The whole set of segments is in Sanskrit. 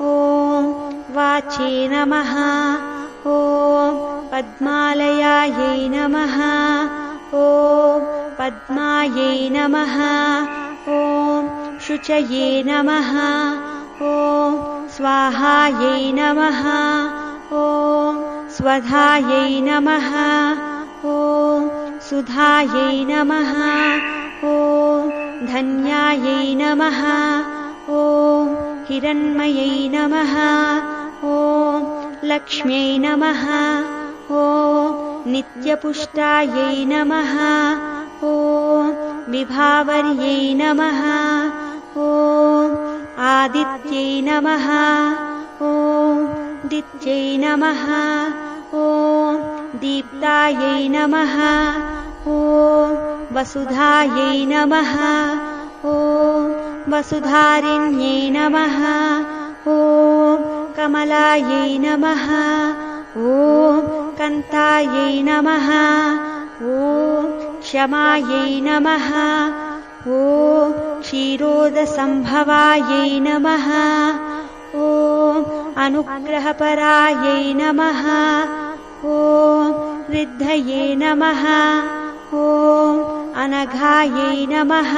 ॐ वाचे नमः। ॐ पद्मालयायै नमः। ॐ पद्मायै नमः। ॐ शुचये नमः। ॐ स्वाहायै नमः। ॐ स्वधायै नमः। ॐ सुधायै नमः। ॐ धन्यायै नमः ॐ हिरण्मयै नमः ॐ लक्ष्म्यै नमः ॐ नित्यपुष्टायै नमः ॐ विभावर्यै नमः ॐ आदित्यै नमः ॐ दित्यै नमः ॐ दीप्तायै नमः ॐ वसुधायै नमः ॐ वसुधारिण्यै नमः। ॐ कमलायै नमः। ॐ कन्तायै नमः। ॐ क्षमायै नमः। ॐ क्षीरोदसम्भवायै नमः। ॐ अनुग्रहपरायै नमः। ॐ वृद्धये नमः। ॐ अनघायै नमः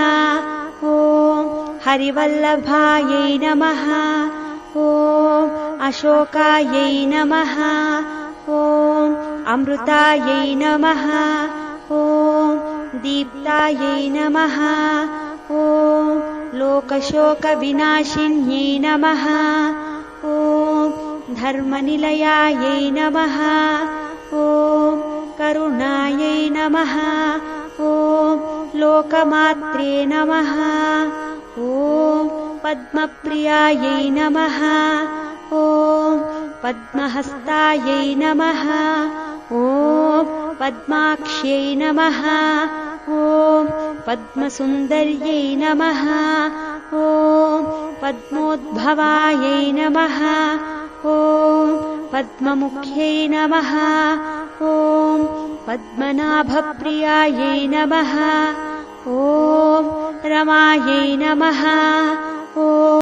ॐ हरिवल्लभायै नमः। ॐ अशोकायै नमः। ॐ अमृतायै नमः। ॐ दीप्तायै नमः। ॐ लोकशोकविनाशिन्यै नमः। ॐ धर्मनिलयायै नमः। ॐ करुणायै नमः ॐ लोकमात्रे नमः। ॐ पद्मप्रियायै नमः। ॐ पद्महस्तायै नमः। ॐ पद्माक्ष्यै नमः। ॐ पद्मसुन्दर्यै नमः। ॐ पद्मोद्भवायै नमः। ॐ पद्ममुख्यै नमः। ॐ पद्मनाभप्रियायै नमः ॐ रमायै नमः। ॐ